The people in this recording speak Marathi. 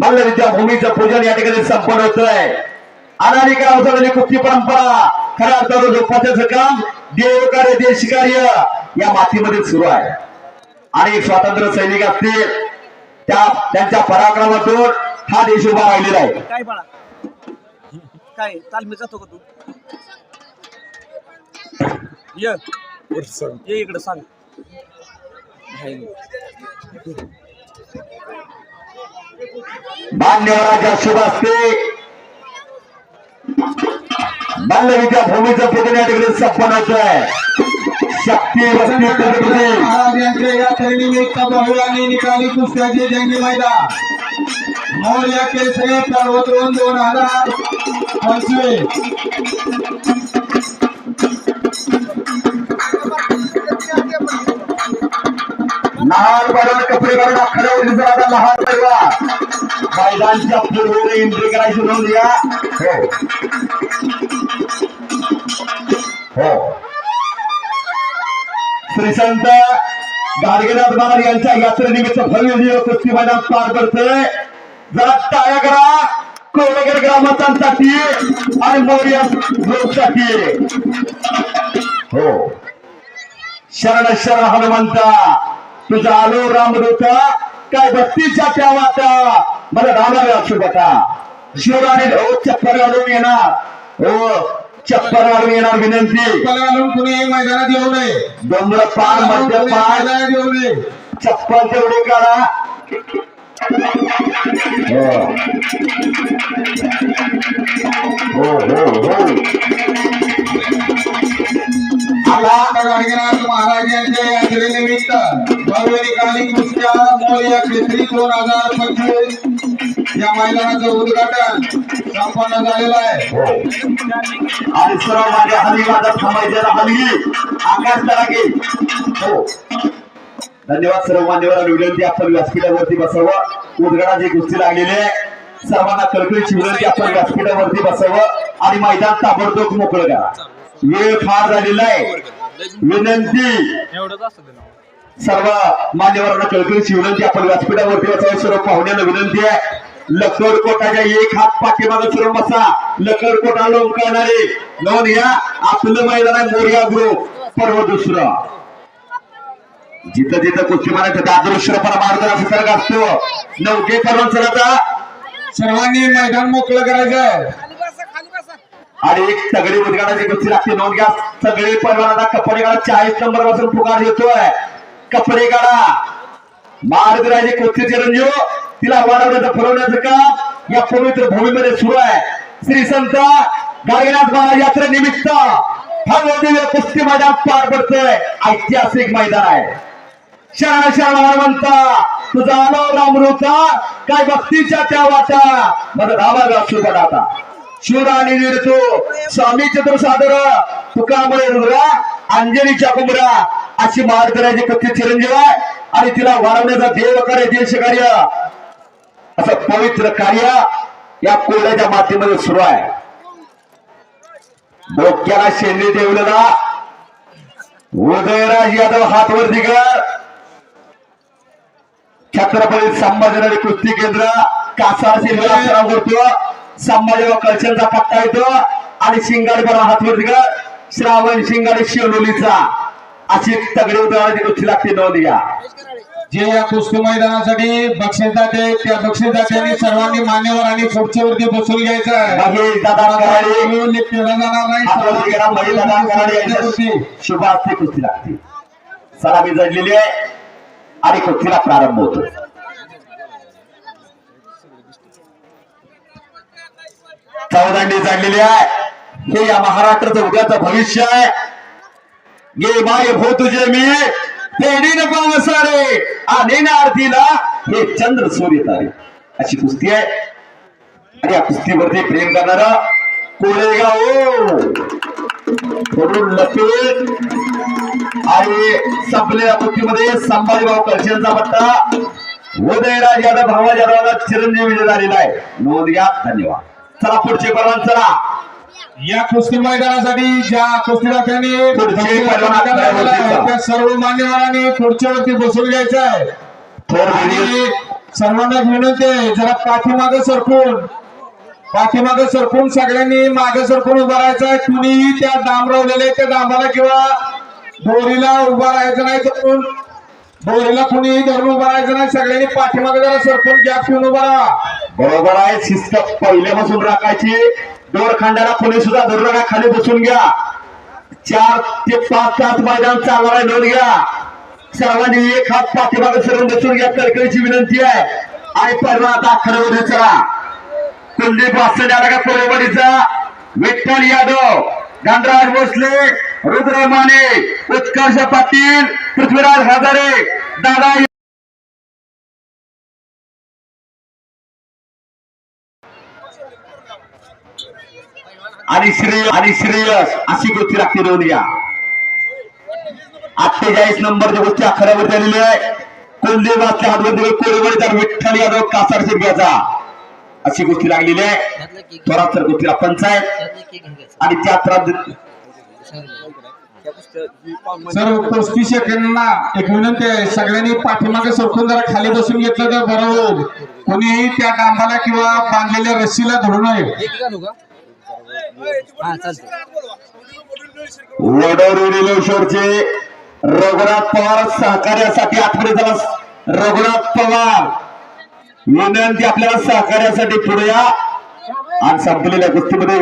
मल्ल विद्या भूमीचं पूजन या ठिकाणी संपन्न होत आहे अनादी काळापासून कुस्ती परंपरा? खऱ्या अर्थानं जोपासायचं काम देवकार्य देशकार्य या मातीमध्ये सुरू आहे. आणि स्वातंत्र्य सैनिक असतील त्या त्यांच्या पराक्रमातून हा देश उभा राहिलेला आहे. काय बाळा? काय काल मी जातो का तू? ये. ये इकडे सांग. मान्यवराच्या शुभ असते मल्लविद्या भूमीचं पूजन या ठिकाणी होत आहे. शक्ती वस्ती महाराज यांच्या यात्रेनिमित्त निकाली कुस्त्याचे जंगी मैदान मौर्य केसरी पर्वतवन दोन हजार पंचवीस. लहान बरोबर कपडे घालून अख्खा जर आता लहान परिवार आपली रोड एंट्री करायची म्हणून या. हो. हो. श्री संत गाडगेनाथ महाराज यांच्या यात्रेनिमित्त भव्य दिव्य कुस्ती मैदान पार करते जरा टाळ्या करा. कोळेकर ग्रामस्थांसाठी आणि मौर्य लोकसाठी हो. शरण शरण हनुमंता. तुझा आलो रामदूता काय भक्तीच्या त्या वाटा मला रामाला शुभता शिवराणी हो चप्पल घालून येणार. हो चप्पल घालून येणार विनंती. घालून कुणी मैदानात येऊ नये. डोंगर पार मध्य पार. येऊ नये. चप्पल तेवढी काढा. हो. हो हो हो. गाडगेनाथ महाराज यांच्या यात्रेनिमित्त. भव्य दोन हजार पंचवीस या मैदानाचं उद्घाटन संपन्न झालेलं आहे. आणि सर्व माझ्या आकाश हो. धन्यवाद सर्व मान्यवर विनंती आपण व्यासपीठावरती बसावं. उद्घाटनाची गोष्टी लागलेली आहे. सर्वांना कळकळीची विनंती आपण व्यासपीठावरती बसावं. आणि मैदान ताबडतोब मोकळं करा. वेळ फार झालेला आहे. विनंती. सर्व मान्यवरांना कळकळीची विनंती आपण व्यासपीठावरती बसावं सर्व पाहुण्यांना विनंती आहे. लकडकोटाच्या एक हात पाठीमागे फिरून बसा. लकडकोटा लोंबकळणारे नोंद या आपलं मैदान आहे मोर्या ग्रुप पर्व दुसरं. जिथं जिथं कुस्ती मारायचं त्या दृश्य परमार्थ फरक असतो. नौके पर्व आता. सर्वांनी मैदान मोकळं करायचं आहे. आणि एक सगळी उद्घाटाची कुस्ती लागते. नोंद घ्या. सगळे परवाना कपडे चाळीस नंबरपासून पुकार येतोय. कपडे काढा. महाराजाची कुस्ती चिरंजीव तिला वाढवण्याचं फुलवण्याचं काम या पवित्र भूमीमध्ये सुरू आहे. श्री संत गाडगेनाथ महाराज यात्रेनिमित्त भव्य दिव्य कुस्ती मैदान पार पडतोय. ऐतिहासिक मैदान आहे. शरण शरण हनुमंता तुझा आलो काय भक्तीच्या त्या वाटा. मला रामाला सुरुवात आता शिवराणी निर्तो स्वामी चतुर्सादर तुकामुळे रुद्रा अंजनीच्या कुमरा अशी महाराजाची कथी चिरंजीव आहे. आणि तिला वाढवण्याचा देवकार्य देशकार्य असं पवित्र कार्य या कोल्ह्याच्या मातीमध्ये सुरू आहे. डोक्याला शेंडी देवलेला उदयराज यादव हातवर दिगर छत्रपती संभाजीनगर कृती केंद्र कासार करतो संभाजीराव कळशनचा पत्ता येतो. आणि शिंगाडी हातवर हातवरती श्रावण शिंगाडी शिवलोलीचा अशी तगडी उतरण्याची कुस्ती लागते नोंद घ्या. जे या कुस्ती मैदानासाठी बक्षीस जाते त्या बक्षीस जात्यांनी सर्वांनी मान्यवरांनी खुर्ची वरती बसून घ्यायचं आहे. शुभ कुस्ती लागते सलामी जडलेली आहे आणि कुस्तीला प्रारंभ होतो. चौदांडी चढलेली आहे. हे या महाराष्ट्राचं उद्याचं भविष्य आहे. गे बाय भो हो तुझे मी पेढीन पावसारे आणि ना आरतीला हे चंद्र सूर्य तारे। अशी कुस्ती आहे। आणि या कुस्तीवरती प्रेम करणारा कोरेगाव। म्हणून लपेट। आणि संपलेल्या कुस्तीमध्ये संभाजीभाऊ कळशेंचा पट्टा उदयराज यादव भावा यादवाला चिरंजीवी झालेला आहे। नोंद घ्या धन्यवाद. चला पुढचे परवान चला. या कुस्ती मैदानासाठी ज्या कुस्तीदारांनी त्या सर्व मान्यवरांनी खुर्चीवरती बसून घ्यायचं आहे. आणि सर्वांना विनंती आहे जरा पाठीमागे सरकून पाठीमागे सरकून सगळ्यांनी मागे सरकून उभं राहायचं आहे. कुणीही त्या डांबरवलेल्या त्या डांबाला किंवा दोरीला उभा राहायचं नाही तर दोरीला कुणीही धरून उभं राहायचं नाही. सगळ्यांनी पाठीमागे जरा सरकून गॅप ठेवून उभा राहा. बरोबर आहे शिस्त पहिल्यापासून राखायची. दोरखंडाला कोणी सुद्धा धरू नका खाली बसून घ्या. चार ते पाच तास मैदान चालणार नोंद घ्या. सर्वांनी एक हात पाठीमागे सरून बसून घ्या कळकळीची विनंती आहे. आणि परवा आता आखाड्यामध्ये चला कुलदीप वासने का कोरेवाडीचा? विठ्ठल यादव गणराज भोसले रुद्र माने उत्कर्ष पाटील पृथ्वीराज हजारे दादा आणि श्रेय आणि श्रेयस अशी गोष्टी लागते नोंद घ्या अठ्ठेचाळीस नंबरची गोष्टी आखाड्यावरती आलेली आहे कुलदेव वाचल्या हातवरती कोरेवाडीचा विठ्ठल यादव कासार शिरग्याचा अशी गोष्टी लागलेली आहे थोरात सर गोष्टीला पंचायत आणि त्या सर पस्तीस सेकंडला एक विनंती आहे सगळ्यांनी पाठीमागे सरकून जरा खाली बसून घेतलं तर बरं होईल. कोणीही त्या डांबाला किंवा बांधलेल्या रस्सीला धरू नये. हा चालतंय वडोरी रघुनाथ पवार सहकार्यासाठी आतमध्ये झाला रघुनाथ पवार विनंती आपल्याला सहकार्यासाठी पुढे या. आणि संपलेल्या गोष्टीमध्ये